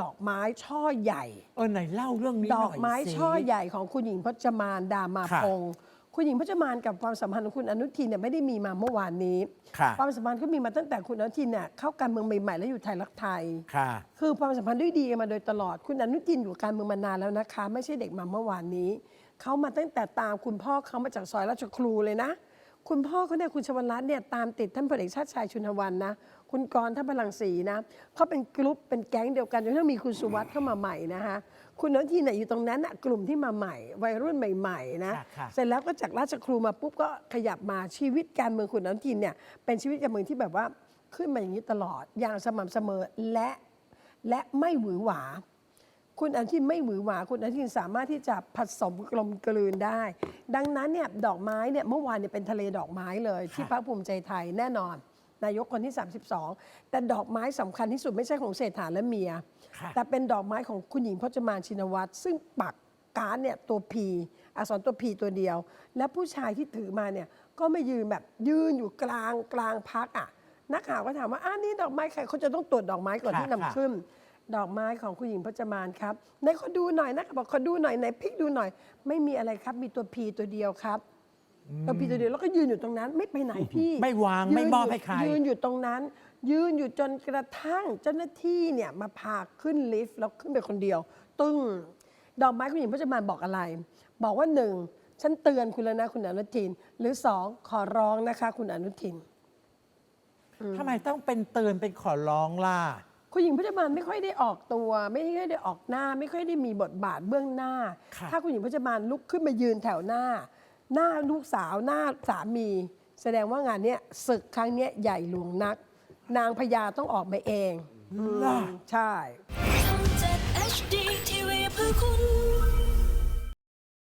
ดอกไม้ช่อใหญ่ เออไหนเล่าเรื่องนี้ดหน่ออยกไม้สิ ช่อใหญ่ของคุณหญิงพจมานดามาค่ะพงศ์คุณหญิงพจมานกับความสัมพันธ์ของคุณอนุทินเนี่ยไม่ได้มีมาเมื่อวานนี้ ค่ะ ความสัมพันธ์ก็มีมาตั้งแต่คุณอนุทินเนี่ยเข้าการเมืองใหม่ๆแล้วอยู่ไทยรักไทย ค่ะ คือความสัมพันธ์ด้วยดีกันมาโดยตลอด คุณอนุทินอยู่การเมืองมานานแล้วนะคะ ไม่ใช่เด็กมาเมื่อวานนี้ เขามาตั้งแต่ตามคุณพ่อเขามาจากซอยราชครูเลยนะ คุณพ่อเขาเนี่ยคุณชวรัตน์เนี่ยตามติดท่านพลเอกชาติชายชุนทวันนะ คุณกรณ์ท่านพลังศรีนะเขาเป็นกลุ่มเป็นแก๊งเดียวกันจนกระทั่งมีคุณสุวัสด์เข้ามาใหม่นะคะคุณอนุทินเนี่ยอยู่ตรงนั้นอะกลุ่มที่มาใหม่ วัยรุ่นใหม่ๆนะค่ะค่ะ เสร็จแล้วก็จากราชครูมาปุ๊บก็ขยับมาชีวิตการเมืองคุณอนุทินเนี่ยเป็นชีวิตการเมืองที่แบบว่าขึ้นมาอย่างนี้ตลอดอย่างสม่ำเสมอและ และไม่หวือหวา คุณอนุทินไม่หวือหวาคุณอนุทินสามารถที่จะผสมกลมกลืนได้ ดังนั้นเนี่ยดอกไม้เนี่ยเมื่อวานเนี่ยเป็นทะเลดอกไม้เลย ที่พรรคภูมิใจไทยแน่นอน นายกคนที่ 32 แต่ดอกไม้สำคัญที่สุดไม่ใช่ของเศรษฐาและเมีย ค่ะ แต่เป็นดอกไม้ของคุณหญิงพจมานชินวัตรซึ่งปักการดเนี่ยตัวพีอักษรตัวพีตัวเดียว และผู้ชายที่ถือมาเนี่ยก็ไม่ยืนแบบยืนอยู่กลางกลางพักอะ นักข่าวก็ถามว่าอ้านี่ดอกไม้ใครเขาจะต้องตรวจดอกไม้ก่อนค่ะที่นำค่ะ ขึ้น ดอกไม้ของคุณหญิงพจมานครับไหนขอดูหน่อยนะบอกขอดูหน่อยไหนพลิกดูหน่อย ไม่มีอะไรครับ มีตัวพีตัวเดียวครับตัวพีตัวเดียวแล้วก็ยืนอยู่ตรงนั้น ไม่ไปไหนพี่ ไม่วางไม่ยืนมอบยู่ให้ใคร ยืนอยู่ตรงนั้น ยืนอยู่จนกระทั่งเจ้าหน้าที่เนี่ยมาพาขึ้นลิฟต์แล้วขึ้นไปคนเดียว ตึ้งดอกไม้คุณหญิงพจมานบอกอะไร บอกว่าหนึ่งฉันเตือนคุณแล้วนะคุณอนุทิน หรือสองขอร้องนะคะ คุณอนุทิน ทำไมต้องเป็นเตือนเป็นขอร้องล่ะ คุณหญิงพจมานไม่ค่อยได้ออกตัว ไม่ค่อยได้ออกหน้า ไม่ค่อยได้มีบทบาทเบื้องหน้า ค่ะ ถ้าคุณหญิงพจมานลุกขึ้นมายืนแถวหน้า หน้าลูกสาวหน้าสามี แสดงว่างานเนี้ยศึกครั้งเนี้ยใหญ่หลวงนัก นางพญาต้องออกมาเองล่ะใช่